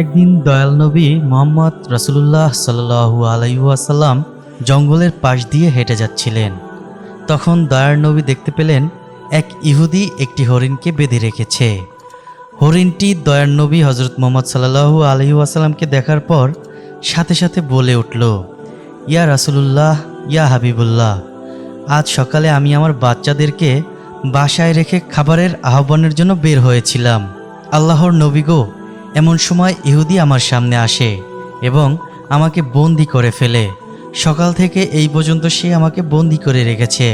একদিন দয়াল নবী মোহাম্মদ রসুল্লাহ সাল্লু আলাইসাল্লাম জঙ্গলের পাশ দিয়ে হেঁটে যাচ্ছিলেন। তখন দয়ার নবী দেখতে পেলেন এক ইহুদি একটি হরিণকে বেঁধে রেখেছে। হরিণটি দয়ার নবী হজরত মোহাম্মদ সাল্লাহু আলহিউসাল্লামকে দেখার পর সাথে সাথে বলে উঠল, ইয়া রাসুলুল্লাহ, ইয়া হাবিবুল্লাহ, আজ সকালে আমি আমার বাচ্চাদেরকে বাসায় রেখে খাবারের আহ্বানের জন্য বের হয়েছিলাম। আল্লাহর নবী গো এমন সময় ইহুদি আমার সামনে আসে এবং আমাকে বন্দি করে ফেলে। সকাল থেকে এই পর্যন্ত সে আমাকে বন্দি করে রেখেছে।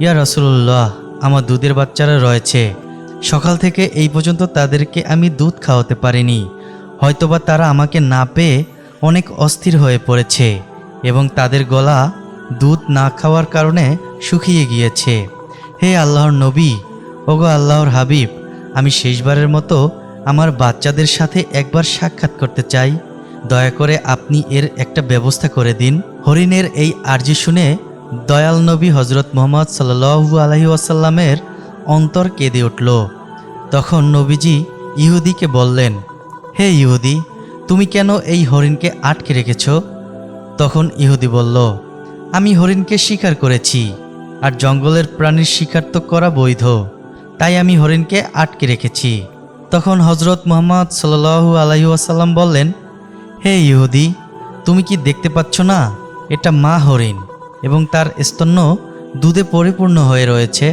ইয়া রাসুলুল্লাহ, আমার দুধের বাচ্চারা রয়েছে। সকাল থেকে এই পর্যন্ত তাদেরকে আমি দুধ খাওয়াতে পারিনি। হয়তোবা তারা আমাকে না পেয়ে অনেক অস্থির হয়ে পড়েছে এবং তাদের গলা দুধ না খাওয়ার কারণে শুকিয়ে গিয়েছে। হে আল্লাহর নবী, ওগো আল্লাহর হাবিব, আমি শেষবারের মতো আমার বাচ্চাদের সাথে একবার সাক্ষাৎ করতে চাই, দয়া করে আপনি এর একটা ব্যবস্থা করে দিন। হরিণের এই আর্জি শুনে দয়াল নবী হজরত মোহাম্মদ সাল্লু আলহি আসাল্লামের অন্তর কেঁদে উঠল। তখন নবীজি ইহুদিকে বললেন, হে ইহুদি, তুমি কেন এই হরিণকে আটকে রেখেছ? তখন ইহুদি বলল, আমি হরিণকে শিকার করেছি, আর জঙ্গলের প্রাণীর শিকার তো করা বৈধ, তাই আমি হরিণকে আটকে রেখেছি। তখন হজরত মোহাম্মদ সাল্লু আলহিউসাল্লাম বললেন, হে ইহুদি, তুমি কি দেখতে পাচ্ছ না? এটা মা হরিণ এবং তার স্তন্য দুধে পরিপূর্ণ হয়ে রয়েছে।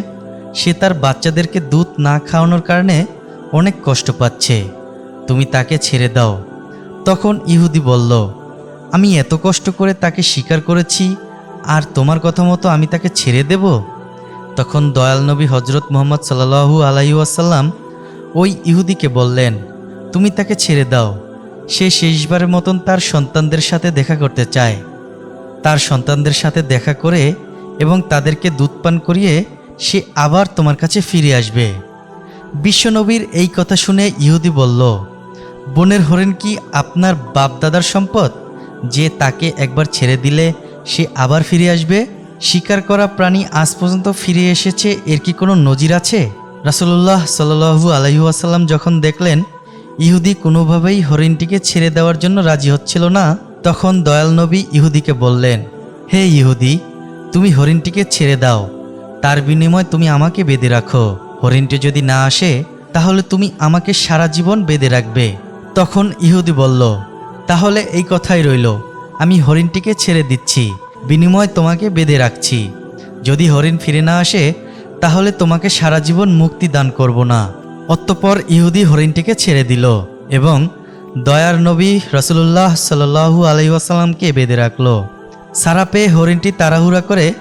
সে তার বাচ্চাদেরকে দুধ না খাওয়ানোর কারণে অনেক কষ্ট পাচ্ছে। তুমি তাকে ছেড়ে দাও। তখন ইহুদি বলল, আমি এত কষ্ট করে তাকে স্বীকার করেছি, আর তোমার কথা মতো আমি তাকে ছেড়ে দেব? তখন দয়াল নবী হজরত মোহাম্মদ সাল্লাহু আলাইসাল্লাম ওই ইহুদিকে বললেন, তুমি তাকে ছেড়ে দাও। সে শেষবারের মতন তার সন্তানদের সাথে দেখা করতে চায়। তার সন্তানদের সাথে দেখা করে এবং তাদেরকে দুধ পান করিয়ে সে আবার তোমার কাছে ফিরে আসবে। বিশ্বনবীর এই কথা শুনে ইহুদি বলল, বনের হরিণ কি আপনার বাপদাদার সম্পদ? যে তাকে একবার ছেড়ে দিলে সে আবার ফিরে আসবে? শিকার করা প্রাণী আজ পর্যন্ত ফিরে এসেছে, এর কি কোনো নজির আছে? রাসুল্লাহ সাল্লু আলহিউসাল্লাম যখন দেখলেন ইহুদি কোনোভাবেই হরিণটিকে ছেড়ে দেওয়ার জন্য রাজি হচ্ছিল না, তখন দয়াল নবী ইহুদিকে বললেন, হে ইহুদি, তুমি হরিণটিকে ছেড়ে দাও। তার বিনিময় তুমি আমাকে বেঁধে রাখো। হরিণটি যদি না আসে, তাহলে তুমি আমাকে সারা জীবন বেঁধে রাখবে। তখন ইহুদি বলল, তাহলে এই কথাই রইল, আমি হরিণটিকে ছেড়ে দিচ্ছি, বিনিময় তোমাকে বেঁধে রাখছি। যদি হরিণ ফিরে না আসে তাহলে তোমাকে সারা জীবন মুক্তি দান করব না। অতঃপর ইহুদি হরিণটিকে ছেড়ে দিল এবং দয়ার নবী রসুল্লাহ সাল্লু আলাইসাল্লামকে বেঁধে রাখল। সারা পেয়ে হরিণটি তাড়াহুড়া করে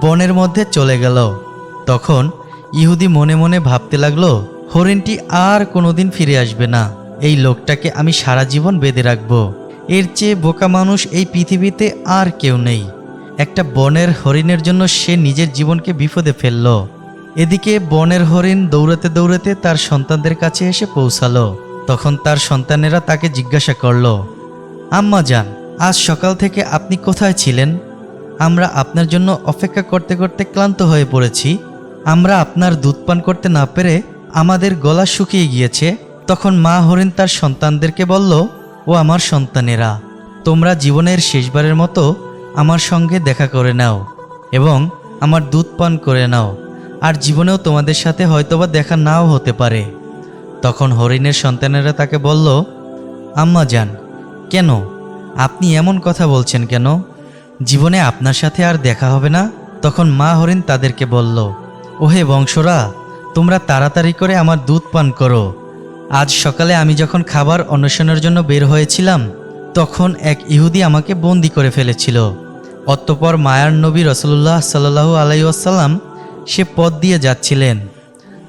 বনের মধ্যে চলে গেল। তখন ইহুদি মনে মনে ভাবতে লাগল, হরিণটি আর কোনোদিন ফিরে আসবে না। এই লোকটাকে আমি সারা জীবন বেঁধে রাখব। এর চেয়ে বোকা মানুষ এই পৃথিবীতে আর কেউ নেই। একটা বনের হরিণের জন্য সে নিজের জীবনকে বিপদে ফেলল। এদিকে বনের হরিণ দৌড়াতে দৌড়াতে তার সন্তানদের কাছে এসে পৌঁছালো। তখন তার সন্তানেরা তাকে জিজ্ঞাসা করল, আম্মা যান, আজ সকাল থেকে আপনি কোথায় ছিলেন? আমরা আপনার জন্য অপেক্ষা করতে করতে ক্লান্ত হয়ে পড়েছি। আমরা আপনার দুধ পান করতে না পেরে আমাদের গলা শুকিয়ে গিয়েছে। তখন মা হরিণ তার সন্তানদেরকে বলল, ও আমার সন্তানেরা, তোমরা জীবনের শেষবারের মতো আমার সঙ্গে দেখা করে নাও এবং আমার দুধ পান করে নাও। আর জীবনেও তোমাদের সাথে হয়তোবা দেখা নাও হতে পারে। তখন হরিণের সন্তানেরা তাকে বলল, আম্মা যান, কেন? আপনি এমন কথা বলছেন কেন? জীবনে আপনার সাথে আর দেখা হবে না? তখন মা হরিণ তাদেরকে বলল, ওহে বংশরা, তোমরা তাড়াতাড়ি করে আমার দুধ পান করো। আজ সকালে আমি যখন খাবার অন্বেষণের জন্য বের হয়েছিলাম, তখন এক ইহুদি আমাকে বন্দি করে ফেলেছিল। অতঃপর মায়ার নবী রসুল্লাহ সাল্লু আলাইসাল্লাম সে পথ দিয়ে যাচ্ছিলেন।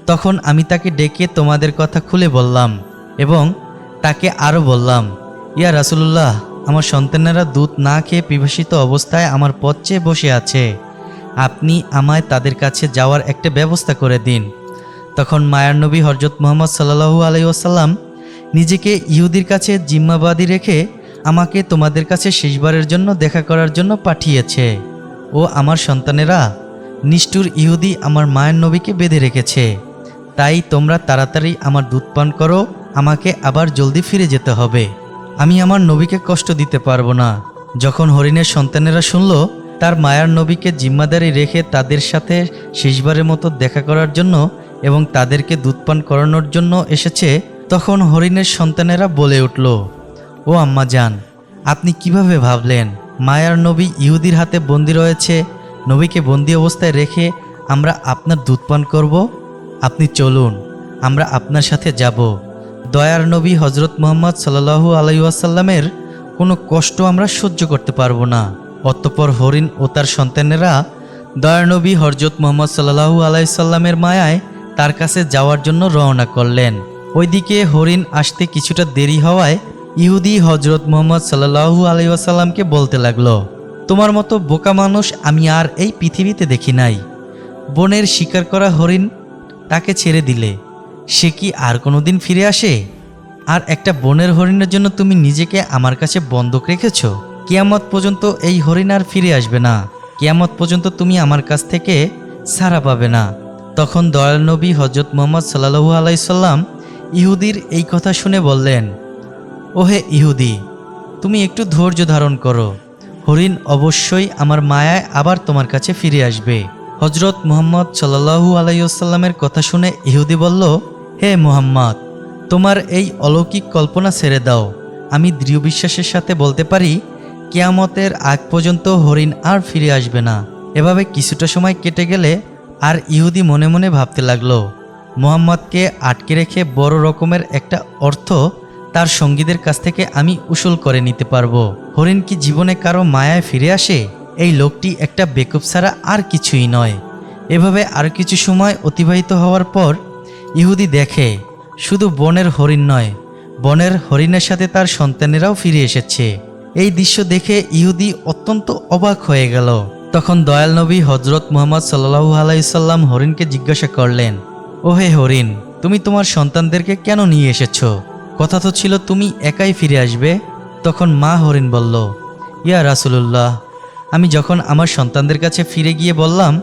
তখন আমি তাকে ডেকে তোমাদের কথা খুলে বললাম এবং তাকে আরও বললাম, ইয়া রাসুলুল্লাহ, আমার সন্তানেরা দুধ না খেয়ে পিপাসিত অবস্থায় আমার পথ চেয়ে বসে আছে। আপনি আমায় তাদের কাছে যাওয়ার একটা ব্যবস্থা করে দিন। তখন মায়ার নবী হরজত মোহাম্মদ সাল্লাহু আলাইসাল্লাম নিজেকে ইহুদির কাছে জিম্মাবাদী রেখে আমাকে তোমাদের কাছে শেষবারের জন্য দেখা করার জন্য পাঠিয়েছে। ও আমার সন্তানেরা নিষ্ঠুর ইহুদি আমার মায়ের নবীকে বেঁধে রেখেছে। তাই তোমরা তাড়াতাড়ি আমার দুধ পান করো, আমাকে আবার জলদি ফিরে যেতে হবে। আমি আমার নবীকে কষ্ট দিতে পারব না। যখন হরিণের সন্তানেরা শুনল, তার মায়ার নবীকে জিম্মাদারি রেখে তাদের সাথে শেষবারের মতো দেখা করার জন্য এবং তাদেরকে দুধ পান করানোর জন্য এসেছে, তখন হরিণের সন্তানেরা বলে উঠল, ও আম্মা যান আপনি কীভাবে ভাবলেন, মায়ার নবী ইহুদির হাতে বন্দি রয়েছে নবীকে বন্দি অবস্থায় রেখে আমরা আপনার দুধ পান করব। আপনি চলুন, আমরা আপনার সাথে যাব। দয়ার নবী হজরত মোহাম্মদ সাল্লাহু আলাইসাল্লামের কোনো কষ্ট আমরা সহ্য করতে পারব না। অতঃপর হরিণ ও তার সন্তানেরা দয়ার নবী হরজত মোহাম্মদ সাল্লাহু আলাইসাল্লামের মায়ায় তার কাছে যাওয়ার জন্য রওনা করলেন। ওইদিকে হরিণ আসতে কিছুটা দেরি হওয়ায় ইহুদি হজরত মোহাম্মদ সাল্লাহু আলাইসাল্লামকে বলতে লাগল তোমার মতো বোকা মানুষ আমি আর এই পৃথিবীতে দেখি নাই। বনের শিকার করা হরিণ তাকে ছেড়ে দিলে। সে কি আর কোনো দিন ফিরে আসে? আর একটা বনের হরিণের জন্য তুমি নিজেকে আমার কাছে বন্ধক রেখেছ? কিয়ামত পর্যন্ত এই হরিণ আর ফিরে আসবে না। কিয়ামত পর্যন্ত তুমি আমার কাছ থেকে সারা পাবে না। তখন দয়াল নবী হজরত মোহাম্মদ সাল্লাহু আলাইসাল্লাম ইহুদির এই কথা শুনে বললেন, ওহে ইহুদি, তুমি একটু ধৈর্য ধারণ করো। হরিণ অবশ্যই আমার মায়ায় আবার তোমার কাছে ফিরে আসবে। হজরত মুহাম্মদ সাল্লাহু আলাইসাল্লামের কথা শুনে ইহুদি বলল, হে মুহাম্মদ, তোমার এই অলৌকিক কল্পনা ছেড়ে দাও। আমি দৃঢ় বিশ্বাসের সাথে বলতে পারি, কেয়ামতের আগ পর্যন্ত হরিণ আর ফিরে আসবে না। এভাবে কিছুটা সময় কেটে গেলে আর ইহুদি মনে মনে ভাবতে লাগল, মোহাম্মদকে আটকে রেখে বড় রকমের একটা অর্থ তার সঙ্গীদের কাছ থেকে আমি উসুল করে নিতে পারব। হরিণ কি জীবনে কারও মায়ায় ফিরে আসে? এই লোকটি একটা বেকুব ছাড়া আর কিছুই নয়। এভাবে আর কিছু সময় অতিবাহিত হওয়ার পর ইহুদি দেখে, শুধু বনের হরিণ নয়, বনের হরিণের সাথে তার সন্তানেরাও ফিরে এসেছে। এই দৃশ্য দেখে ইহুদি অত্যন্ত অবাক হয়ে গেল। তখন দয়াল নবী হজরত মোহাম্মদ সাল্লাহু আলাইসাল্লাম হরিণকে জিজ্ঞাসা করলেন, ওহে হরিণ, তুমি তোমার সন্তানদেরকে কেন নিয়ে এসেছ? কথা তো ছিল, তুমি একাই ফিরে আসবে? তখন মা হরিণ বলল, ইয়া রাসুলুল্লাহ, আমি যখন আমার সন্তানদের কাছে ফিরে গিয়ে বললাম,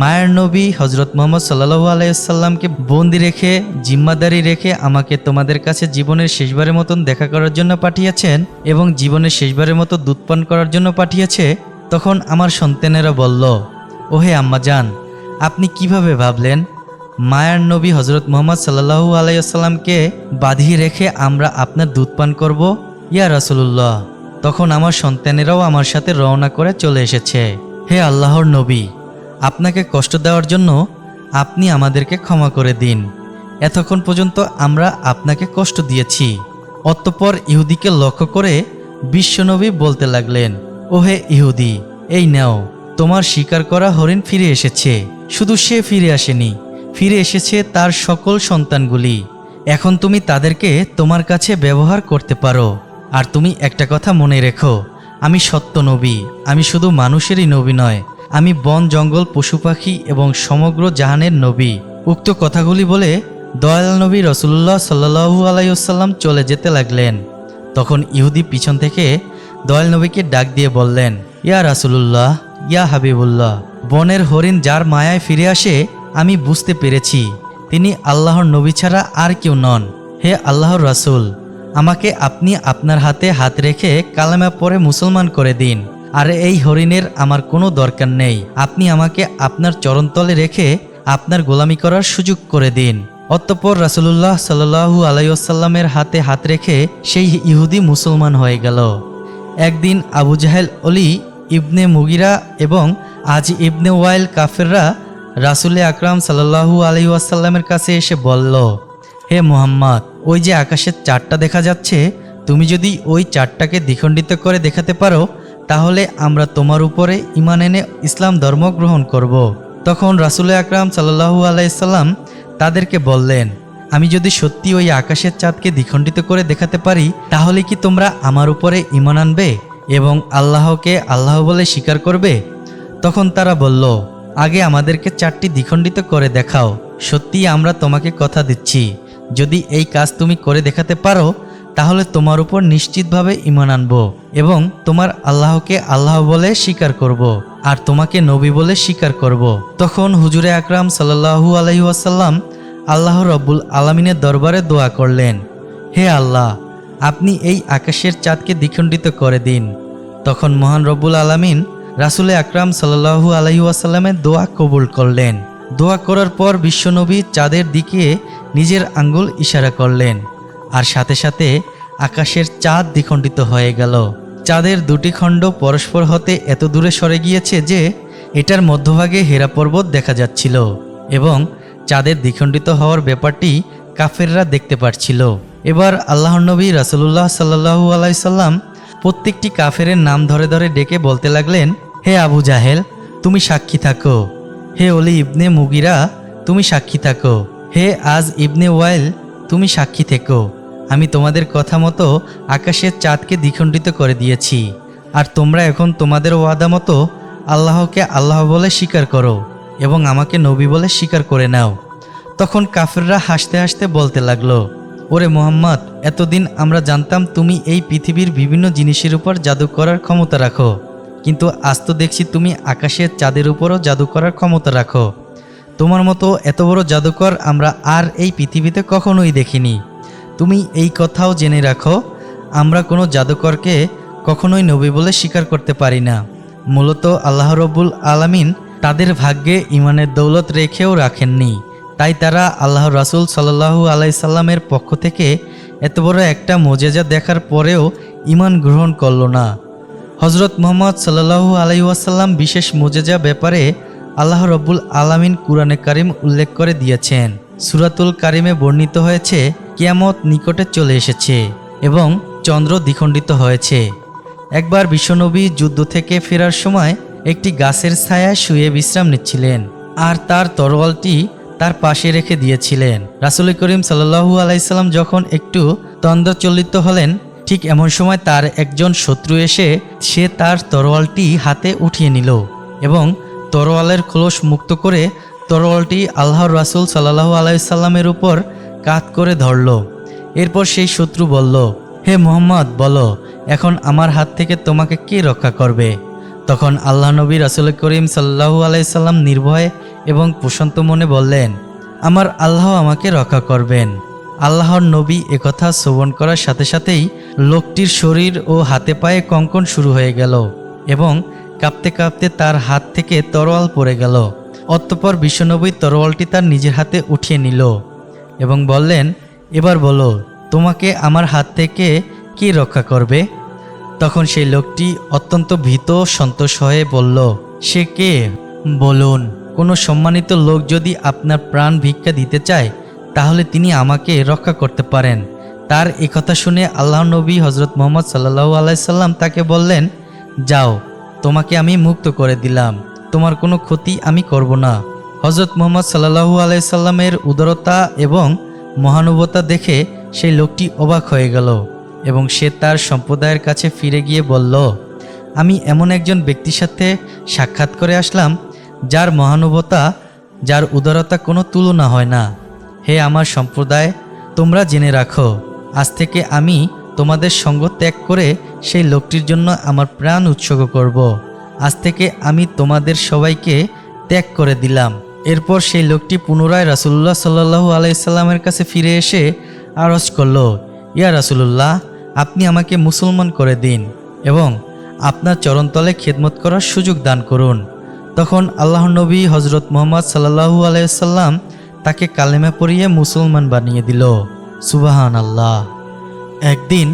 মায়ের নবী হজরত মোহাম্মদ সাল্লাহু আলাইসাল্লামকে বন্দি রেখে, জিম্মাদারি রেখে আমাকে তোমাদের কাছে জীবনের শেষবারের মতন দেখা করার জন্য পাঠিয়েছেন এবং জীবনের শেষবারের মতো দুধ পান করার জন্য পাঠিয়েছে, তখন আমার সন্তানেরা বলল, ওহে আম্মা যান আপনি কীভাবে ভাবলেন মায়ার নবী হজরত মোহাম্মদ সাল্লাহু আলাইসাল্লামকে বাঁধিয়ে রেখে আমরা আপনার দুধ পান করব? ইয়া রাসুলুল্লাহ। তখন আমার সন্তানেরাও আমার সাথে রওনা করে চলে এসেছে। হে আল্লাহর নবী, আপনাকে কষ্ট দেওয়ার জন্য আপনি আমাদেরকে ক্ষমা করে দিন। এতক্ষণ পর্যন্ত আমরা আপনাকে কষ্ট দিয়েছি। অতঃপর ইহুদিকে লক্ষ্য করে বিশ্বনবী বলতে লাগলেন, ওহে ইহুদি, এই নাও, তোমার শিকার করা হরিণ ফিরে এসেছে। শুধু সে ফিরে আসেনি ফিরে এসেছে তার সকল সন্তানগুলি। এখন তুমি তাদেরকে তোমার কাছে ব্যবহার করতে পারো। আর তুমি একটা কথা মনে রেখো, আমি সত্য নবী, আমি শুধু মানুষেরই নবী নয়, আমি বন, জঙ্গল, পশু পাখি এবং সমগ্র জাহানের নবী। উক্ত কথাগুলি বলে দয়াল নবী রসুল্লাহ সাল্লাহু আলাইসাল্লাম চলে যেতে লাগলেন। তখন ইহুদি পিছন থেকে দয়াল নবীকে ডাক দিয়ে বললেন, ইয়া রাসুলুল্লাহ, ইয়া হাবিবুল্লাহ, বনের হরিণ যার মায়ায় ফিরে আসে আমি বুঝতে পেরেছি, তিনি আল্লাহর নবী ছাড়া আর কেউ নন। হে আল্লাহর রাসুল, আমাকে আপনি আপনার হাতে হাত রেখে কালামা পরে মুসলমান করে দিন। আর এই হরিণের আমার কোনো দরকার নেই। আপনি আমাকে আপনার চরণতলে রেখে আপনার গোলামি করার সুযোগ করে দিন। অতঃপর রাসুলুল্লাহ সাল্লু আলাইসাল্লামের হাতে হাত রেখে সেই ইহুদি মুসলমান হয়ে গেল। একদিন আবু জাহেল, অলি, ইবনে মুগিরা এবং আজ ইবনে ওয়াইল কাফেররা রাসুলে আকরাম সাল্লাহু আলহিউসাল্লামের কাছে এসে বলল, হে মোহাম্মদ, ওই যে আকাশের চারটা দেখা যাচ্ছে, তুমি যদি ওই চারটাকে দ্বিখণ্ডিত করে দেখাতে পারো, তাহলে আমরা তোমার উপরে ইমান এনে ইসলাম ধর্ম গ্রহণ করব। তখন রাসুল আকরাম সাল্লাহু আলাইসাল্লাম তাদেরকে বললেন, আমি যদি সত্যি ওই আকাশের চাঁদকে দ্বিখণ্ডিত করে দেখাতে পারি, তাহলে কি তোমরা আমার উপরে ইমান আনবে এবং আল্লাহকে আল্লাহ বলে স্বীকার করবে তখন তারা বলল আগে আমাদেরকে চারটি দ্বিখণ্ডিত করে দেখাও সত্যি আমরা তোমাকে কথা দিচ্ছি যদি এই কাজ তুমি করে দেখাতে পারো, তাহলে তোমার উপর নিশ্চিতভাবে ইমান আনব এবং তোমার আল্লাহকে আল্লাহ বলে স্বীকার করব। আর তোমাকে নবী বলে স্বীকার করব। তখন হুজুরে আকরাম সাল্লাহু আলহি আসাল্লাম আল্লাহ রব্বুল আলমিনের দরবারে দোয়া করলেন, হে আল্লাহ, আপনি এই আকাশের চাঁদকে দ্বিখণ্ডিত করে দিন তখন মহান রব্বুল আলামিন রাসুলে আকরাম সাল্লাহু আলহি ওয়াসাল্লামের দোয়া কবুল করলেন। দোয়া করার পর বিশ্বনবী চাঁদের দিকে নিজের আঙ্গুল ইশারা করলেন আর সাথে সাথে আকাশের চাঁদ দ্বিখণ্ডিত হয়ে গেল। চাঁদের দুটি খণ্ড পরস্পর হতে এত দূরে সরে গিয়েছে যে এটার মধ্যভাগে হেরা পর্বত দেখা যাচ্ছিল এবং চাঁদের দ্বিখণ্ডিত হওয়ার ব্যাপারটি কাফেররা দেখতে পারছিল। এবার আল্লাহ নবী রাসুল্লাহ সাল্লাহু আলাইসাল্লাম প্রত্যেকটি কাফেরের নাম ধরে ধরে ডেকে বলতে লাগলেন হে আবু জাহেল, তুমি সাক্ষী থাকো। হে অলি ইবনে মুগিরা, তুমি সাক্ষী থাকো। হে আজ ইবনে ওয়াইল, তুমি সাক্ষী থেকো। আমি তোমাদের কথা মতো আকাশের চাঁদকে দ্বিখণ্ডিত করে দিয়েছি। আর তোমরা এখন তোমাদের ওয়াদা মতো আল্লাহকে আল্লাহ বলে স্বীকার করো এবং আমাকে নবী বলে স্বীকার করে নাও। তখন কাফেররা হাসতে হাসতে বলতে লাগল, ওরে মোহাম্মদ, এতদিন আমরা জানতাম তুমি এই পৃথিবীর বিভিন্ন জিনিসের উপর জাদু করার ক্ষমতা রাখো। কিন্তু আজ তো দেখছি তুমি আকাশের চাঁদের উপরও জাদু করার ক্ষমতা রাখো। তোমার মতো এত বড় জাদুকর আমরা আর এই পৃথিবীতে কখনোই দেখিনি। তুমি এই কথাও জেনে রাখো, আমরা কোনো জাদুকরকে কখনোই নবী বলে স্বীকার করতে পারি না। মূলত আল্লাহ রব্বুল আলামিন তাদের ভাগ্যে ইমানের দৌলত রেখেও রাখেননি। তাই তারা আল্লাহ রাসুল সাল্লাহু আলাইসাল্লামের পক্ষ থেকে এত বড় একটা মোজেজা দেখার পরেও ইমান গ্রহণ করল না। হজরত মোহাম্মদ সাল্লাহু আলাইসাল্লাম বিশেষ মোজেজা ব্যাপারে আল্লাহ রব্বুল আলামিন কুরআনে কারিম উল্লেখ করে দিয়েছেন। সুরাতুল কারিমে বর্ণিত হয়েছে, কিয়ামত নিকটে চলে এসেছে এবং চন্দ্র দ্বিখণ্ডিত হয়েছে। একবার বিশ্বনবী যুদ্ধ থেকে ফেরার সময় একটি গাছের ছায়ায় শুয়ে বিশ্রাম নিচ্ছিলেন আর তার তরোয়ালটি তার পাশে রেখে দিয়েছিলেন। রাসুল করিম সাল্লাহু আলাইসাল্লাম যখন একটু তন্দ্রচলিত হলেন ঠিক এমন সময় তার একজন শত্রু এসে সে তার তরোয়ালটি হাতে উঠিয়ে নিল এবং তরোয়ালের খোলস মুক্ত করে তরোয়ালটি আল্লাহর রাসুল সাল্লাহু আলাইসাল্লামের উপর কাত করে ধরল। এরপর সেই শত্রু বলল, হে মোহাম্মদ, বলো, এখন আমার হাত থেকে তোমাকে কে রক্ষা করবে? তখন আল্লাহ নবী রাসুল করিম সাল্লাহু আলাইসাল্লাম নির্ভয় এবং প্রশান্ত মনে বললেন, আমার আল্লাহ আমাকে রক্ষা করবেন। আল্লাহর নবী একথা শ্রবণ করার সাথে সাথেই লোকটির শরীর ও হাতে পায়ে কঙ্কন শুরু হয়ে গেল এবং কাঁপতে কাঁপতে তার হাত থেকে তরোয়াল পড়ে গেল। অতঃপর বিশ্বনবী তরোয়ালটি তার নিজের হাতে উঠিয়ে নিল এবং বললেন, এবার বলো, তোমাকে আমার হাত থেকে কে রক্ষা করবে? তখন সেই লোকটি অত্যন্ত ভীত সন্তোষ হয়ে বলল, সে কে? বলুন, কোনো সম্মানিত লোক যদি আপনার প্রাণ ভিক্ষা দিতে চায় তাহলে তিনি আমাকে রক্ষা করতে পারেন। তার কথা শুনে আল্লাহ নবী হজরত মোহাম্মদ সাল্লাহু আলাইসাল্লাম তাকে বললেন, যাও, তোমাকে আমি মুক্ত করে দিলাম। তোমার কোনো ক্ষতি আমি করব না। হজরত মোহাম্মদ সাল্লাহু আলাইসাল্লামের উদারতা এবং মহানুভতা দেখে সেই লোকটি অবাক হয়ে গেল এবং সে তার সম্প্রদায়ের কাছে ফিরে গিয়ে বলল, আমি এমন একজন ব্যক্তির সাথে সাক্ষাৎ করে আসলাম, যার মহানুভতা, যার উদারতা কোনো তুলনা হয় না। হে আমার সম্প্রদায়, তোমরা জেনে রাখো, আজ থেকে আমি তোমাদের সঙ্গ ত্যাগ করে সেই লোকটির জন্য আমার প্রাণ উৎসর্গ করব। আজ থেকে আমি তোমাদের সবাইকে ত্যাগ করে দিলাম এরপর সেই লোকটি পুনরায় রাসুল্লাহ সাল্লু আলাইসাল্লামের কাছে ফিরে এসে আরজ করল, ইয়া রাসুলুল্লাহ, আপনি আমাকে মুসলমান করে দিন এবং আপনার চরণতলে খেদমত করার সুযোগ দান করুন তখন আল্লাহ নবী হজরত মোহাম্মদ সাল্লাহু আলাইসাল্লাম তাকে কালেমা পরিয়ে মুসলমান বানিয়ে দিল। সুবাহান আল্লাহ একদিন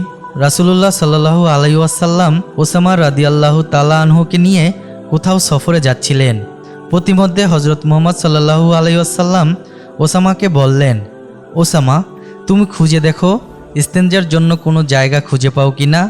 রাসুলুল্লাহ সাল্লাহু আলাইসাল্লাম ওসামা রাদি আল্লাহ তালা আনহুকে নিয়ে কোথাও সফরে যাচ্ছিলেন। প্রতিমধ্যে হজরত মোহাম্মদ সাল্লাহু আলাইসাল্লাম ওসামাকে বললেন, ওসামা, তুমি খুঁজে দেখো ইস্তেঞ্জার জন্য কোনো জায়গা খুঁজে পাও কি না?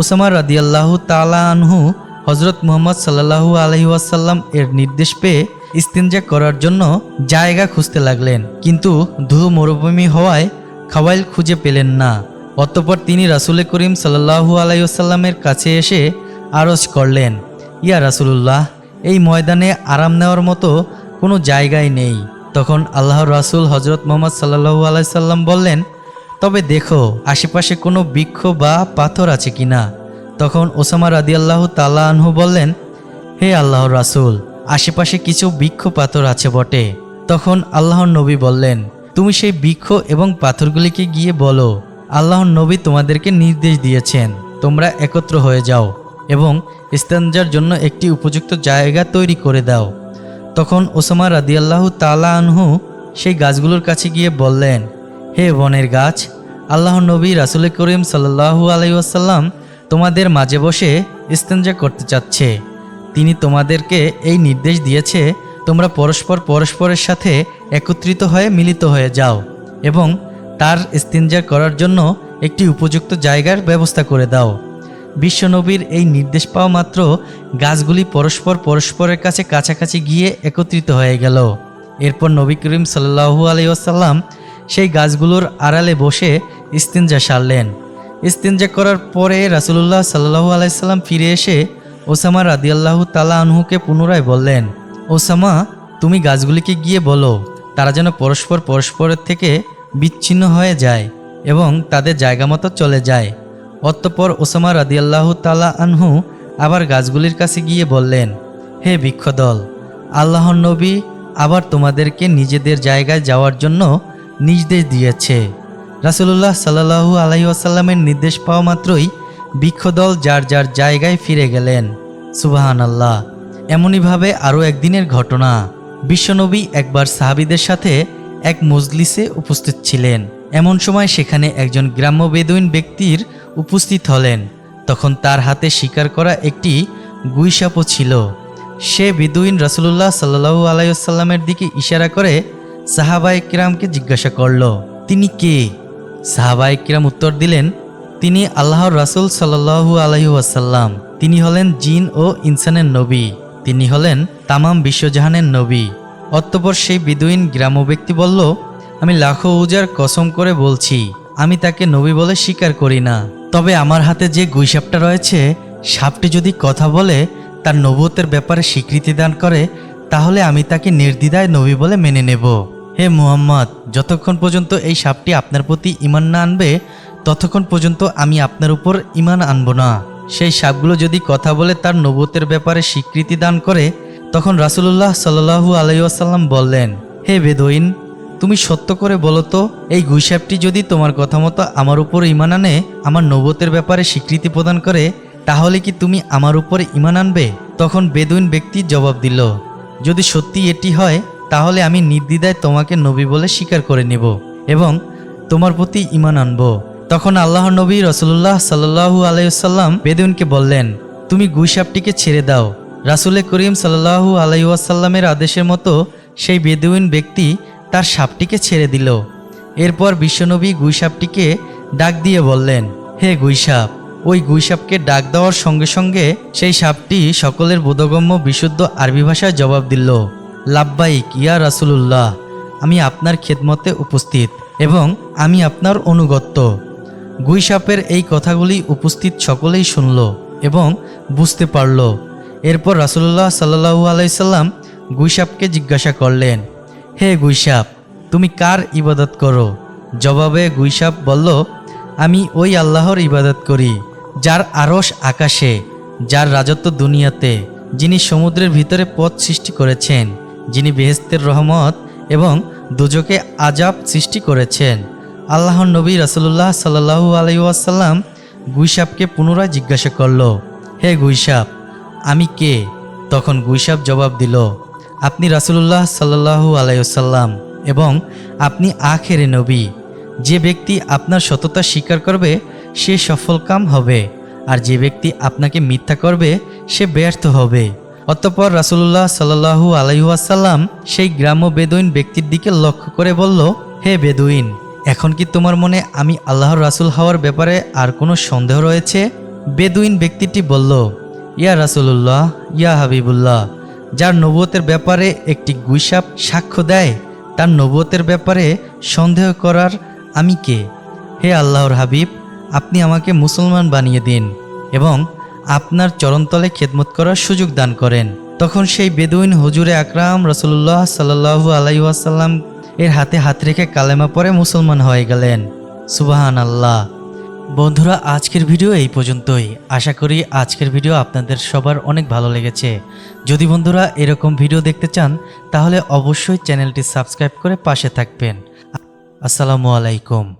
ওসামা রাদিয়াল্লাহু তালা আনহু হজরত মোহাম্মদ সাল্লাহু আলহিউসাল্লাম এর নির্দেশ পেয়ে ইস্তেঞ্জা করার জন্য জায়গা খুঁজতে লাগলেন। কিন্তু ধু মরুভূমি হওয়ায় খাওয়াইল খুঁজে পেলেন না। অতঃপর তিনি রাসুল করিম সাল্লাহু আলাইসাল্লামের কাছে এসে আরজ করলেন, ইয়া রাসুলুল্লাহ, এই ময়দানে আরাম নেওয়ার মতো কোনো জায়গায় নেই। তখন আল্লাহর রাসুল হজরত মোহাম্মদ সাল্লাহু আলাইসাল্লাম বললেন, তবে দেখো, আশেপাশে কোনো বৃক্ষ বা পাথর আছে কিনা? তখন ওসামা রাদিয়াল্লাহু তালা আনহু বললেন, হে আল্লাহর রাসুল আশেপাশে কিছু বৃক্ষ পাথর আছে বটে। তখন আল্লাহর নবী বললেন, তুমি সেই বৃক্ষ এবং পাথরগুলিকে গিয়ে বলো। আল্লাহর নবী তোমাদেরকে নির্দেশ দিয়েছেন, তোমরা একত্র হয়ে যাও এবং ইস্তানজার জন্য একটি উপযুক্ত জায়গা তৈরি করে দাও। তখন ওসামা রাদিয়াল্লাহু তালা আনহু সেই গাছগুলোর কাছে গিয়ে বললেন, হে বনের গাছ আল্লাহর নবী রাসুল করিম সাল্লাহু আলাইসাল্লাম তোমাদের মাঝে বসে ইস্তেঞ্জা করতে চাচ্ছে। তিনি তোমাদেরকে এই নির্দেশ দিয়েছে, তোমরা পরস্পর পরস্পরের সাথে একত্রিত হয়ে মিলিত হয়ে যাও এবং তার ইস্তিনজা করার জন্য একটি উপযুক্ত জায়গার ব্যবস্থা করে দাও। বিশ্বনবীর এই নির্দেশ পাওয়া মাত্র গাছগুলি পরস্পর পরস্পরের কাছে কাছাকাছি গিয়ে একত্রিত হয়ে গেল। এরপর নবী করিম সাল্লাহু আলাইসাল্লাম সেই গাছগুলোর আড়ালে বসে ইস্তিনজা সারলেন। ইস্তিনজা করার পরে রাসুলুল্লাহ সাল্লাহু আলাইসাল্লাম ফিরে এসে ওসামা রাদিয়াল্লাহু তালা আনহুকে পুনরায় বললেন, ওসামা, তুমি গাছগুলিকে গিয়ে বলো, তারা যেন পরস্পর পরস্পরের থেকে বিচ্ছিন্ন হয়ে যায় এবং তাদের জায়গা মতো চলে যায়। অতঃপর ওসামা রাদিয়াল্লাহু তালা আনহু আবার গাছগুলির কাছে গিয়ে বললেন, হে বৃক্ষদল, আল্লাহর নবী আবার তোমাদেরকে নিজেদের জায়গায় যাওয়ার জন্য নির্দেশ দিয়েছে। রাসুলুল্লাহ সাল্লাহু আলাহি নির্দেশ পাওয়া মাত্রই বৃক্ষদল যার যার জায়গায় ফিরে গেলেন। সুবাহান আল্লাহ এমনইভাবে আরও একদিনের ঘটনা। বিশ্বনবী একবার সাহাবিদের সাথে এক মজলিসে উপস্থিত ছিলেন। এমন সময় সেখানে একজন গ্রাম্য বেদুইন ব্যক্তির উপস্থিত হলেন। তখন তার হাতে শিকার করা একটি গুইসাপও ছিল। সে বেদুইন রাসুলুল্লাহ সাল্লু আলাইসাল্লামের দিকে ইশারা করে সাহাবাই কিরামকে জিজ্ঞাসা করল, তিনি কে? সাহাবাই কিরাম উত্তর দিলেন তিনি আল্লাহর রাসুল সাল্লাহু আলহিউসাল্লাম তিনি হলেন জিন ও ইনসানের নবী। তিনি হলেন তামাম বিশ্বজাহানের নবী। অতঃপর সেই বিদুইন গ্রাম্য ব্যক্তি বলল, আমি লাখো উজার কসম করে বলছি, আমি তাকে নবী বলে স্বীকার করি না। তবে আমার হাতে যে গুইসাপটা রয়েছে, সাপটি যদি কথা বলে, তার নবতের ব্যাপারে স্বীকৃতি দান করে, তাহলে আমি তাকে নির্দ্বিধায় নবী বলে মেনে নেব। হে মুহাম্মদ, যতক্ষণ পর্যন্ত এই সাপটি আপনার প্রতি ইমান না আনবে ততক্ষণ পর্যন্ত আমি আপনার উপর ইমান আনব না। সেই সাপগুলো যদি কথা বলে তার নবুতের ব্যাপারে স্বীকৃতি দান করে, তখন রাসুলুল্লাহ সাল্লাহু আলাইসাল্লাম বললেন, হে বেদইন, তুমি সত্য করে বলো তো, এই গুইসাপটি যদি তোমার কথা মতো আমার উপর ইমান আনে, আমার নবতের ব্যাপারে স্বীকৃতি প্রদান করে, তাহলে কি তুমি আমার উপর ইমান আনবে? তখন বেদুইন ব্যক্তি জবাব দিল, যদি সত্যি এটি হয়, তাহলে আমি নির্দ্বিধায় তোমাকে নবী বলে স্বীকার করে নেব এবং তোমার প্রতি ইমান আনব। তখন আল্লাহ নবী রসুল্লাহ সাল্লাহু আলাইসাল্লাম বেদুনকে বললেন, তুমি গুইসাপটিকে ছেড়ে দাও। রাসুলে করিম সাল্লাহু আলাইসাল্লামের আদেশের মতো সেই বেদুইন ব্যক্তি তার সাপটিকে ছেড়ে দিল। এরপর বিশ্বনবী গুইসাপটিকে ডাক দিয়ে বললেন, হে গুইসাপ ওই গুইসাপকে ডাক দেওয়ার সঙ্গে সঙ্গে সেই সাপটি সকলের বোধগম্য বিশুদ্ধ আরবি ভাষায় জবাব দিল, লাব্বাইক, ইয়া রাসুলুল্লাহ, আমি আপনার খেদমতে উপস্থিত এবং আমি আপনার অনুগত্য। গুইসাপের এই কথাগুলি উপস্থিত সকলেই শুনল এবং বুঝতে পারল। এরপর রাসুল্লাহ সাল্লাহু আলাইসাল্লাম গুইসাপকে জিজ্ঞাসা করলেন, হে গুইসাপ, তুমি কার ইবাদত করো? জবাবে গুইসাপ বলল, আমি ওই আল্লাহর ইবাদত করি, যার আরস আকাশে, যার রাজত্ব দুনিয়াতে, যিনি সমুদ্রের ভিতরে পথ সৃষ্টি করেছেন, যিনি বেহেস্তের রহমত এবং দুজকে আজাব সৃষ্টি করেছেন। আল্লাহর নবী রাসুল্লাহ সাল্লাহু আলাইসাল্লাম গুইসাপকে পুনরায় জিজ্ঞাসা করল, হে গুইসাপ আমি কে? তখন গুইসাপ জবাব দিল, আপনি রাসুলুল্লাহ সাল্লাহু আলাইসাল্লাম এবং আপনি আখেরে নবী। যে ব্যক্তি আপনার সততা স্বীকার করবে, সে সফলকাম হবে, আর যে ব্যক্তি আপনাকে মিথ্যা করবে, সে ব্যর্থ হবে। অতঃপর রাসুলুল্লাহ সাল্লাহু আলাইহাসাল্লাম সেই গ্রাম্য বেদুইন ব্যক্তির দিকে লক্ষ্য করে বলল, হে বেদুইন এখন কি তোমার মনে আমি আল্লাহর রাসুল হওয়ার ব্যাপারে আর কোনো সন্দেহ রয়েছে? বেদুইন ব্যক্তিটি বলল, ইয়া রাসুলুল্লাহ, ইয়া হাবিবুল্লাহ, যার নবুয়তের ব্যাপারে একটি গুইসাপ সাক্ষ্য দেয়, তার নবুয়তের ব্যাপারে সন্দেহ করার আমি কে? হে আল্লাহর হাবিব, আপনি আমাকে মুসলমান বানিয়ে দিন এবং আপনার চরণতলে খেদমত করার সুযোগ দান করেন। তখন সেই বেদুইন হুজুরে আকরাম রসুল্লাহ সাল্লাহু আলাইসাল্লাম এর হাতে হাত রেখে কালেমা পরে মুসলমান হয়ে গেলেন। সুবাহান আল্লাহ বন্ধুরা, আজকের ভিডিও এই পর্যন্তই। আশা করি আজকের ভিডিও আপনাদের সবার অনেক ভালো লেগেছে। যদি বন্ধুরা এরকম ভিডিও দেখতে চান, তাহলে অবশ্যই চ্যানেলটি সাবস্ক্রাইব করে পাশে থাকবেন। আসসালামু আলাইকুম।